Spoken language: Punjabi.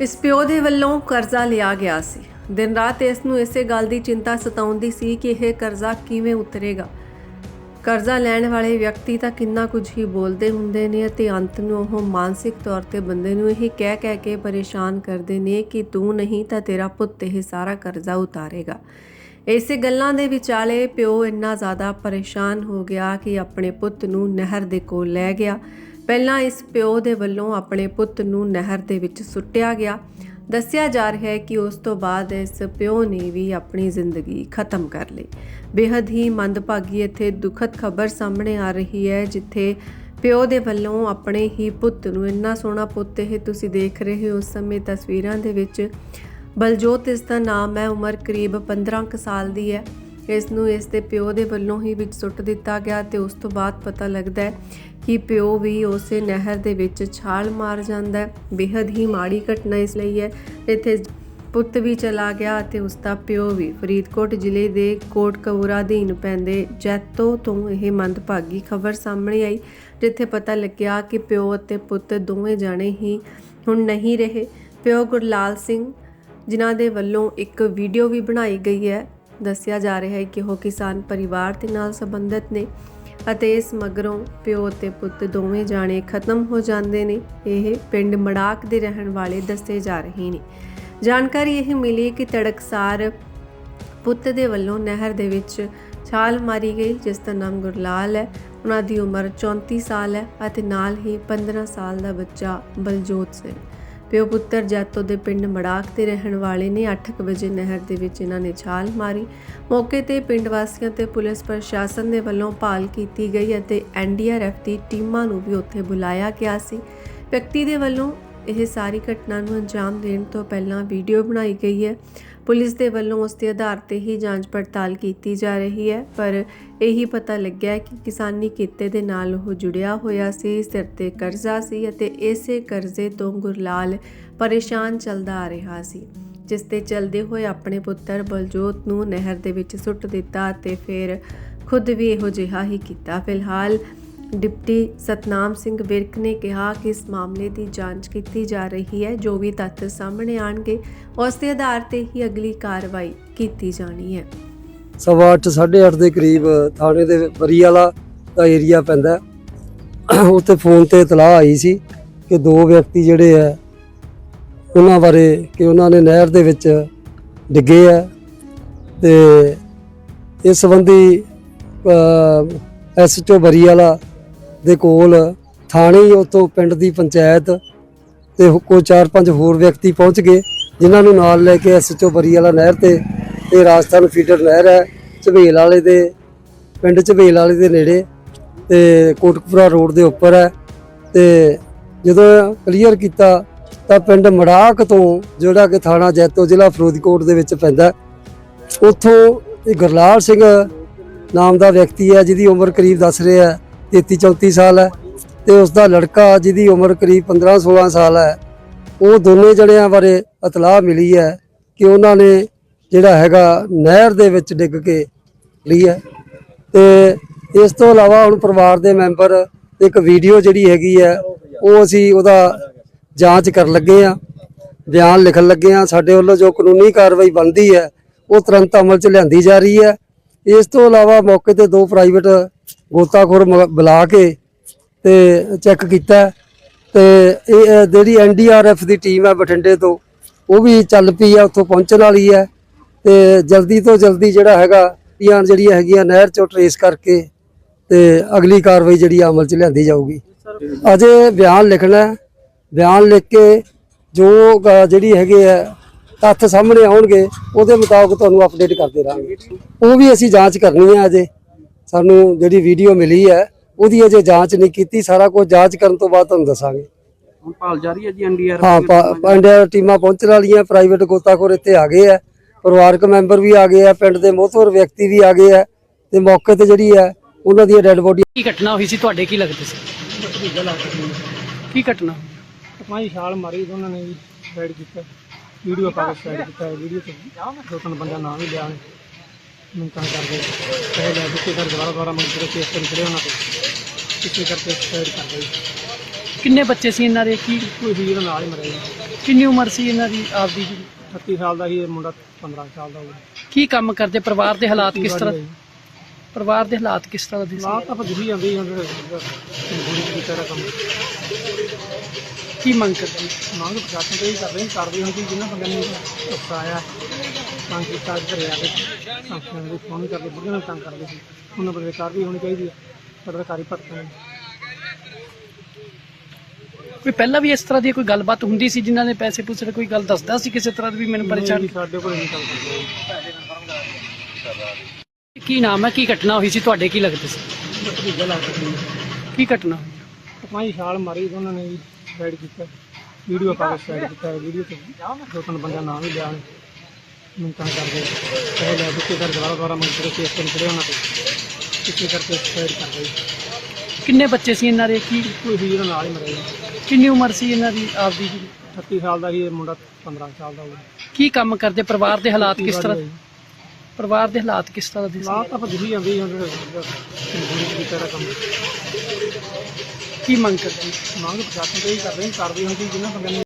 ਇਸ ਪਿਓ ਦੇ ਵੱਲੋਂ ਕਰਜ਼ਾ ਲਿਆ ਗਿਆ ਸੀ। ਦਿਨ ਰਾਤ ਇਸ ਨੂੰ ਇਸੇ ਗੱਲ ਦੀ ਚਿੰਤਾ ਸਤਾਉਂਦੀ ਸੀ ਕਿ ਇਹ ਕਰਜ਼ਾ ਕਿਵੇਂ ਉਤਰੇਗਾ। ਕਰਜ਼ਾ ਲੈਣ ਵਾਲੇ ਵਿਅਕਤੀ ਤਾਂ ਕਿੰਨਾ ਕੁਝ ਹੀ ਬੋਲਦੇ ਹੁੰਦੇ ਨੇ ਅਤੇ ਅੰਤ ਨੂੰ ਉਹ ਮਾਨਸਿਕ ਤੌਰ ਤੇ ਬੰਦੇ ਨੂੰ ਇਹ ਕਹਿ ਕਹਿ ਕੇ ਪਰੇਸ਼ਾਨ ਕਰਦੇ ਨੇ ਕਿ ਤੂੰ ਨਹੀਂ ਤਾਂ ਤੇਰਾ ਪੁੱਤ ਇਹ ਸਾਰਾ ਕਰਜ਼ਾ ਉਤਾਰੇਗਾ। ਇਸੇ ਗੱਲਾਂ ਦੇ ਵਿਚਾਲੇ ਪਿਓ ਇੰਨਾ ਜ਼ਿਆਦਾ ਪਰੇਸ਼ਾਨ ਹੋ ਗਿਆ ਕਿ ਆਪਣੇ ਪੁੱਤ ਨੂੰ ਨਹਿਰ ਦੇ ਕੋਲ ਲੈ ਗਿਆ। ਪਹਿਲਾਂ ਇਸ ਪਿਓ ਦੇ ਵੱਲੋਂ ਆਪਣੇ ਪੁੱਤ ਨੂੰ ਨਹਿਰ ਦੇ ਵਿੱਚ ਸੁੱਟਿਆ ਗਿਆ। ਦੱਸਿਆ ਜਾ ਰਿਹਾ ਹੈ ਕਿ ਉਸ ਤੋਂ ਬਾਅਦ ਇਸ ਪਿਓ ਨੇ ਵੀ ਆਪਣੀ ਜ਼ਿੰਦਗੀ ਖਤਮ ਕਰ ਲਈ। ਬੇहद ਹੀ ਮੰਦਭਾਗੀ ਇੱਥੇ ਦੁਖਦ ਖਬਰ ਸਾਹਮਣੇ ਆ ਰਹੀ ਹੈ, ਜਿੱਥੇ ਪਿਓ ਦੇ ਵੱਲੋਂ ਆਪਣੇ ਹੀ ਪੁੱਤ ਨੂੰ ਇੰਨਾ ਸੋਹਣਾ ਪੁੱਤ ਇਹ ਤੁਸੀਂ ਦੇਖ ਰਹੇ ਹੋ। ਉਸ ਸਮੇਂ ਤਸਵੀਰਾਂ ਦੇ ਵਿੱਚ ਬਲਜੋਤ ਇਸ ਦਾ ਨਾਮ ਹੈ, ਉਮਰ ਕਰੀਬ 15 ਕੁ ਸਾਲ ਦੀ ਹੈ। ਇਸ ਨੂੰ ਇਸ ਦੇ ਪਿਓ ਦੇ ਵੱਲੋਂ ਹੀ ਵਿੱਚ ਸੁੱਟ ਦਿੱਤਾ ਗਿਆ ਤੇ ਉਸ ਤੋਂ ਬਾਅਦ ਪਤਾ ਲੱਗਦਾ ਹੈ ਕਿ ਪਿਓ ਵੀ ਉਸੇ ਨਹਿਰ ਦੇ ਵਿੱਚ ਛਾਲ ਮਾਰ ਜਾਂਦਾ ਹੈ। ਬੇहद ਹੀ ਮਾੜੀ ਘਟਨਾ ਇਸ ਲਈ ਹੈ। ਇੱਥੇ ਪੁੱਤ ਵੀ ਚਲਾ ਗਿਆ ਅਤੇ ਉਸ ਦਾ ਪਿਓ ਵੀ। ਫਰੀਦਕੋਟ ਜ਼ਿਲ੍ਹੇ ਦੇ ਕੋਟ ਅਧੀਨ ਪੈਂਦੇ ਜੈਤੋ ਤੋਂ ਇਹ ਮੰਦਭਾਗੀ ਖਬਰ ਸਾਹਮਣੇ ਆਈ, ਜਿੱਥੇ ਪਤਾ ਲੱਗਿਆ ਕਿ ਪਿਓ ਅਤੇ ਪੁੱਤ ਦੋਵੇਂ ਜਾਣੇ ਹੀ ਹੁਣ ਨਹੀਂ ਰਹੇ। ਪਿਓ ਗੁਰਲਾਲ ਸਿੰਘ, ਜਿਨ੍ਹਾਂ ਦੇ ਵੱਲੋਂ ਇੱਕ ਵੀਡੀਓ ਵੀ ਬਣਾਈ ਗਈ ਹੈ, ਦੱਸਿਆ ਜਾ ਰਿਹਾ ਹੈ ਕਿ ਉਹ ਕਿਸਾਨ ਪਰਿਵਾਰ ਦੇ ਨਾਲ ਸੰਬੰਧਿਤ ਨੇ। ਅਤੇ ਇਸ ਮਗਰੋਂ ਪਿਓ ਤੇ ਪੁੱਤ ਦੋਵੇਂ ਜਾਣੇ ਖਤਮ ਹੋ ਜਾਂਦੇ ਨੇ। ਇਹ ਪਿੰਡ ਮੜਾਕ ਦੇ ਰਹਿਣ ਵਾਲੇ ਦੱਸੇ ਜਾ ਰਹੇ ਨੇ। ਜਾਣਕਾਰੀ ਇਹ ਮਿਲੀ ਕਿ ਤੜਕਸਾਰ ਪੁੱਤ ਦੇ ਵੱਲੋਂ ਨਹਿਰ ਦੇ ਵਿੱਚ ਛਾਲ ਮਾਰੀ ਗਈ, ਜਿਸ ਦਾ ਨਾਮ ਗੁਰਲਾਲ ਹੈ। ਉਹਨਾਂ ਦੀ ਉਮਰ 34 ਸਾਲ ਹੈ ਅਤੇ ਨਾਲ ਹੀ 15 ਸਾਲ ਦਾ ਬੱਚਾ ਬਲਜੋਤ ਸਿੰਘ। ਪਿਓ ਪੁੱਤਰ ਜੈਤੋ ਦੇ ਪਿੰਡ ਮੜਾਕ ਦੇ ਰਹਿਣ ਵਾਲੇ ਨੇ 8:00 ਵਜੇ ਨਹਿਰ ਦੇ ਵਿੱਚ ਇਹਨਾਂ ਨੇ ਛਾਲ ਮਾਰੀ। ਮੌਕੇ ਤੇ ਪਿੰਡ ਵਾਸੀਆਂ ਤੇ ਪੁਲਿਸ ਪ੍ਰਸ਼ਾਸਨ ਦੇ ਵੱਲੋਂ ਭਾਲ ਕੀਤੀ ਗਈ ਅਤੇ ਐਨਡੀਆਰਐਫ ਦੀ ਟੀਮਾਂ ਨੂੰ ਵੀ ਉੱਥੇ ਬੁਲਾਇਆ ਗਿਆ ਸੀ। ਵਿਅਕਤੀ ਦੇ ਵੱਲੋਂ ਇਹ ਸਾਰੀ ਘਟਨਾ ਨੂੰ ਅੰਜਾਮ ਦੇਣ ਤੋਂ ਪਹਿਲਾਂ ਵੀਡੀਓ ਬਣਾਈ ਗਈ ਹੈ। ਪੁਲਿਸ ਦੇ ਵੱਲੋਂ ਉਸ ਦੇ ਆਧਾਰ ਤੇ ਹੀ ਜਾਂਚ ਪੜਤਾਲ ਕੀਤੀ ਜਾ ਰਹੀ ਹੈ, ਪਰ ਇਹੀ ਪਤਾ ਲੱਗਿਆ ਕਿ ਕਿਸਾਨੀ ਕਿੱਤੇ ਦੇ ਨਾਲ ਉਹ ਜੁੜਿਆ ਹੋਇਆ ਸੀ, ਸਿਰ ਤੇ ਕਰਜ਼ਾ ਸੀ ਅਤੇ ਇਸੇ ਕਰਜ਼ੇ ਤੋਂ ਗੁਰਲਾਲ ਪਰੇਸ਼ਾਨ ਚੱਲਦਾ ਆ ਰਿਹਾ ਸੀ, ਜਿਸ ਤੇ ਚਲਦੇ ਹੋਏ ਆਪਣੇ ਪੁੱਤਰ ਬਲਜੋਤ ਨੂੰ ਨਹਿਰ ਦੇ ਵਿੱਚ ਸੁੱਟ ਦਿੱਤਾ ਤੇ ਫਿਰ ਖੁਦ ਵੀ ਇਹੋ ਜਿਹਾ ਹੀ ਕੀਤਾ। ਫਿਲਹਾਲ ਡਿਪਟੀ ਸਤਨਾਮ ਸਿੰਘ ਵਿਰਕ ਨੇ ਕਿਹਾ ਕਿ ਇਸ ਮਾਮਲੇ ਦੀ ਜਾਂਚ ਕੀਤੀ ਜਾ ਰਹੀ ਹੈ, ਜੋ ਵੀ ਤੱਥ ਸਾਹਮਣੇ ਆਣਗੇ ਉਸ ਦੇ ਆਧਾਰ ਤੇ ਹੀ ਅਗਲੀ ਕਾਰਵਾਈ ਕੀਤੀ ਜਾਣੀ ਹੈ। ਸਵਾ ਅੱਠ, ਸਾਢੇ 8:30 ਦੇ ਕਰੀਬ ਥਾਣੇ ਦੇ ਬਰੀ ਵਾਲਾ ਦਾ ਏਰੀਆ ਪੈਂਦਾ ਉੱਥੇ ਫੋਨ ਤੇ ਇਤਲਾਹ ਆਈ ਸੀ ਕਿ ਦੋ ਵਿਅਕਤੀ ਜਿਹੜੇ ਆ ਉਹਨਾਂ ਬਾਰੇ ਕਿ ਉਹਨਾਂ ਨੇ ਨਹਿਰ ਦੇ ਵਿੱਚ ਡਿੱਗੇ ਆ ਤੇ ਇਸ ਸੰਬੰਧੀ ਐਸਐਚਓ ਬਰੀ ਵਾਲਾ ਦੇ ਕੋਲ ਥਾਣੇ ਹੀ ਉੱਥੋਂ ਪਿੰਡ ਦੀ ਪੰਚਾਇਤ ਤੇ ਹੋ- ਕੋਈ ਚਾਰ ਪੰਜ ਹੋਰ ਵਿਅਕਤੀ ਪਹੁੰਚ ਗਏ। ਜਿਨ੍ਹਾਂ ਨੂੰ ਨਾਲ ਲੈ ਕੇ ਐਸਐਚਓ ਬਰੀ ਵਾਲਾ ਨਹਿਰ ਤੇ ਤੇ ਰਾਜਸਥਾਨ ਫੀਡਰ ਨਹਿਰ ਹੈ ਝਬੇਲ ਵਾਲੇ ਦੇ, ਪਿੰਡ ਝਬੇਲ ਵਾਲੇ ਦੇ ਨੇੜੇ ਤੇ ਕੋਟਕਪੁਰਾ ਰੋਡ ਦੇ ਉੱਪਰ ਹੈ। ਤੇ ਜਦੋਂ ਕਲੀਅਰ ਕੀਤਾ ਤਾਂ ਪਿੰਡ ਮੜਾਕ ਤੋਂ ਜਿਹੜਾ ਕਿ ਥਾਣਾ ਜੈਤੋ ਜ਼ਿਲ੍ਹਾ ਫਿਰੋਜ਼ਕੋਟ ਦੇ ਵਿੱਚ ਪੈਂਦਾ ਉੱਥੋਂ ਇਹ ਗੁਰਲਾਲ ਸਿੰਘ ਨਾਮ ਦਾ ਵਿਅਕਤੀ ਹੈ, ਜਿਹਦੀ ਉਮਰ ਕਰੀਬ ਦੱਸ ਰਿਹਾ ਹੈ 33 34 ਸਾਲ ਹੈ ਤੇ ਉਸ ਦਾ ਲੜਕਾ ਜਿਹਦੀ ਉਮਰ ਕਰੀਬ 15 16 ਸਾਲ ਹੈ। ਉਹ ਦੋਨੇ ਜਣਿਆਂ ਬਾਰੇ ਇਤਲਾਹ ਮਿਲੀ ਹੈ ਕਿ ਉਹਨਾਂ ਨੇ ਜਿਹੜਾ ਹੈਗਾ ਨਹਿਰ ਦੇ ਵਿੱਚ ਡਿੱਗ ਕੇ ਲਈ ਹੈ। ਤੇ ਇਸ ਤੋਂ ਇਲਾਵਾ ਹੁਣ ਪਰਿਵਾਰ ਦੇ ਮੈਂਬਰ ਇੱਕ ਵੀਡੀਓ ਜਿਹੜੀ ਹੈਗੀ ਹੈ, ਉਹ ਅਸੀਂ ਉਹਦਾ ਜਾਂਚ ਕਰਨ ਲੱਗੇ ਆ ਬਿਆਨ ਲਿਖਣ ਲੱਗੇ ਆ ਸਾਡੇ ਵੱਲੋਂ ਜੋ ਕਾਨੂੰਨੀ ਕਾਰਵਾਈ ਬਣਦੀ ਹੈ, ਉਹ ਤੁਰੰਤ ਅਮਲ 'ਚ ਲਿਆਂਦੀ ਜਾ ਰਹੀ ਹੈ। ਇਸ ਤੋਂ ਇਲਾਵਾ ਮੌਕੇ ਤੇ ਦੋ ਪ੍ਰਾਈਵੇਟ ਗੋਤਾਖੋਰ ਮ- ਬੁਲਾ ਕੇ ਤੇ ਚੈੱਕ ਕੀਤਾ ਤੇ ਇਹ ਅ, ਜਿਹੜੀ ਐਨਡੀਆਰਐਫ ਦੀ ਟੀਮ ਹੈ ਬਠਿੰਡੇ ਤੋਂ ਉਹ ਵੀ ਚੱਲ ਪਈ ਹੈ ਉੱਥੋਂ ਪਹੁੰਚਣ ਵਾਲੀ ਹੈ। ਤੇ ਜਲਦੀ ਤੋਂ ਜਲਦੀ ਜਿਹੜਾ ਹੈਗਾ ਪੀਆਂ ਜਿਹੜੀਆਂ ਹੈਗੀਆਂ ਨਹਿਰ ਚੋਂ ਟਰੇਸ ਕਰਕੇ ਤੇ ਅਗਲੀ ਕਾਰਵਾਈ ਜਿਹੜੀ ਆ ਅਮਲ 'ਚ ਲਿਆਂਦੀ ਜਾਊਗੀ। ਅਜੇ ਬਿਆਨ ਲਿਖਣਾ ਬਿਆਨ ਲਿਖ ਕੇ ਜੋ ਜਿਹੜੀ ਹੈਗੇ ਆ ਤੱਥ ਸਾਹਮਣੇ ਆਉਣਗੇ ਉਹਦੇ ਮੁਤਾਬਕ ਤੁਹਾਨੂੰ ਅਪਡੇਟ ਕਰਦੇ ਰਹਾਂਗੇ ਉਹ ਵੀ ਅਸੀਂ ਜਾਂਚ ਕਰਨੀ ਹੈ ਅਜੇ। ਸਾਨੂੰ ਜਿਹੜੀ ਵੀਡੀਓ ਮਿਲੀ ਹੈ ਉਹਦੀ ਅਜੇ ਜਾਂਚ ਨਹੀਂ ਕੀਤੀ ਸਾਰਾ ਕੁਝ ਜਾਂਚ ਕਰਨ ਤੋਂ ਬਾਅਦ ਤੁਹਾਨੂੰ ਦੱਸਾਂਗੇ। ਹੁਣ ਭਾਲ ਜਾਰੀ ਹੈ ਜੀ ਐਨਡੀਆਰ ਹਾਂ ਪੰਡਿਆ ਟੀਮਾਂ ਪਹੁੰਚਣ ਵਾਲੀਆਂ ਪ੍ਰਾਈਵੇਟ ਗੋਤਾਖੋਰ ਇੱਥੇ ਆ ਗਏ ਆ ਪਰਿਵਾਰਕ ਮੈਂਬਰ ਵੀ ਆ ਗਏ ਆ ਪਿੰਡ ਦੇ ਮੋਹਤਵਰ ਵਿਅਕਤੀ ਵੀ ਆ ਗਏ ਆ ਤੇ ਮੌਕੇ ਤੇ ਜਿਹੜੀ ਹੈ ਉਹਨਾਂ ਦੀ ਡੈੱਡ ਬੋਡੀ ਕੀ ਘਟਨਾ ਹੋਈ ਸੀ ਤੁਹਾਡੇ ਕੀ ਲੱਗਦੇ ਸੀ? ਕੀ ਘਟਨਾ? ਪਾਈ ਛਾਲ ਮਾਰੀ ਉਹਨਾਂ ਨੇ ਵੀ ਸਾਈਡ ਕੀਤਾ ਵੀਡੀਓ ਪਾ ਕੇ ਸਾਈਡ ਕੀਤਾ ਵੀਡੀਓ ਤੇ ਦੋ ਤਿੰਨ ਬੰਦਾ ਨਾਮ ਵੀ ਲਿਆ ਮੈਂ ਤਾਂ ਕਰਦੇ ਪਹਿਲੇ ਲੈ ਦਿੱਤੇ ਕਰ ਦੁਬਾਰਾ ਦੁਬਾਰਾ ਮੰਗ ਕੇ ਕੇਸ ਕਰ ਚੜੇ ਉਹਨਾਂ ਤੇ ਇਸੇ ਕਰਕੇ ਸਾਈਡ ਕਰ ਗਈ ਕਿੰਨੇ ਬੱਚੇ ਸੀ ਇਹਨਾਂ ਦੇ? ਕੀ ਕੋਈ ਜਿਹੜਾ ਨਾਲ ਹੀ ਮਰਿਆ ਜੀ। ਕਿੰਨੀ ਉਮਰ ਸੀ ਇਹਨਾਂ ਦੀ ਆਪਦੀ ਜੀ? 36 ਸਾਲ ਦਾ ਸੀ ਇਹ ਮੁੰਡਾ 15 ਸਾਲ ਦਾ ਹੋਊਗਾ ਕੀ ਕੰਮ ਕਰਦੇ? ਪਰਿਵਾਰ ਦੇ ਹਾਲਾਤ ਕਿਸ ਤਰ੍ਹਾਂ? ਪਰਿਵਾਰ ਦੇ ਹਾਲਾਤ ਕਿਸ ਤਰ੍ਹਾਂ ਦੇ ਸੀ? ਲਾਤ ਤਾਂ ਭੱਜੀ ਜਾਂਦੀ ਹੁਣ ਗੁਰੂ ਦੀ ਤਰ੍ਹਾਂ ਕੰਮ। ਕੀ ਮੰਗ ਕਰਦੇ ਮੰਗ ਪ੍ਰਸ਼ਾਸਨ ਤੋਂ ਹੀ ਕਰਦੇ ਹਾਂ ਕਰਦੇ ਹੁਣ ਕਿ ਜਿੰਨਾ ਬੰਦਿਆਂ ਨੇ ਉਪਰਾਇਆ ਤੰਗ ਕੀਤਾ ਘਰੇ ਆ ਕੇ ਸੰਸਥਾਂ ਦੇ ਫੋਨ ਕਰਦੇ ਬੁੱਢੇ ਨੂੰ ਤੰਗ ਕਰਦੇ ਸੀ। ਉਹਨਾਂ ਬੜੇ ਕਾਰਵਾਈ ਹੋਣੀ ਚਾਹੀਦੀ ਹੈ। ਸਰਕਾਰੀ ਭਰਤਾਂ ਨੇ। ਕੋਈ ਪਹਿਲਾਂ ਵੀ ਇਸ ਤਰ੍ਹਾਂ ਦੀ ਕੋਈ ਗੱਲਬਾਤ ਹੁੰਦੀ ਸੀ ਜਿਨ੍ਹਾਂ ਨੇ ਪੈਸੇ ਪੂਸੇ ਕੋਈ ਗੱਲ ਦੱਸਦਾ ਸੀ ਕਿਸੇ ਤਰ੍ਹਾਂ ਦੀ ਵੀ ਮੈਨੂੰ ਪਰੇਸ਼ਾਨ ਨਹੀਂ, ਸਾਡੇ ਕੋਲ ਨਹੀਂ ਚੱਲ ਸਕਦਾ ਕੀ ਨਾਮ ਹੈ? ਕੀ ਘਟਨਾ ਹੋਈ ਸੀ? ਤੁਹਾਡੇ ਕੀ ਲੱਗਦੇ ਸੀ? ਕੀ ਘਟਨਾ ਹੋਈ? ਪੰਜ ਛਾਲ ਮਾਰੀ ਉਹਨਾਂ ਨੇ ਸਾਈਡ ਕੀਤਾ। ਵੀਡੀਓ ਪਾ ਕੇ ਸਾਈਡ ਕੀਤਾ ਵੀਡੀਓ ਤੇ। ਦੋ ਤਿੰਨ ਬੰਦਿਆਂ ਨਾਮ ਵੀ ਲਿਆ ਤੰਗ ਕਰਦੇ ਕਹੇ ਲੈ ਦਿੱਤੇ ਕਰ ਦੁਬਾਰਾ ਦੁਬਾਰਾ ਕੇ ਕੇਸ ਤੇ ਖੜੇ ਉਹਨਾਂ ਤੇ। ਕਿਸੇ ਕਰਕੇ ਸਾਈਡ ਕਰ ਗਈ ਕਿੰਨੇ ਬੱਚੇ ਸੀ ਇਹਨਾਂ ਦੇ? ਕੀ ਕੋਈ ਸੀ ਜਿਹੜਾ ਨਾਲ ਹੀ ਮਰਿਆ ਜੀ ਕਿੰਨੀ ਉਮਰ ਸੀ ਇਹਨਾਂ ਦੀ ਆਪਦੀ? ਜੀ 36 ਸਾਲ ਦਾ ਸੀ ਇਹ ਮੁੰਡਾ 15 ਸਾਲ ਦਾ ਹੋਊਗਾ। ਕੀ ਕੰਮ ਕਰਦੇ? ਪਰਿਵਾਰ ਦੇ ਹਾਲਾਤ ਕਿਸ ਤਰ੍ਹਾਂ? ਪਰਿਵਾਰ ਦੇ ਹਾਲਾਤ ਕਿਸ ਤਰ੍ਹਾਂ ਦੇ ਸੀ? ਲਾਤ ਤਾਂ ਭੱਜੀ ਜਾਂਦੀ ਹੁਣ ਗੁਰੂ ਦੀ ਤਰ੍ਹਾਂ ਕੰਮ ਕੀ ਮੰਗ ਕਰਦੇ ਮੰਗ ਪ੍ਰਸ਼ਾਸਨ ਤੋਂ ਹੀ ਕਰਦੇ ਹਾਂ ਕਾਰਵਾਈ ਹੁੰਦੀ ਕਿ ਬੰਦਿਆਂ ਨੂੰ।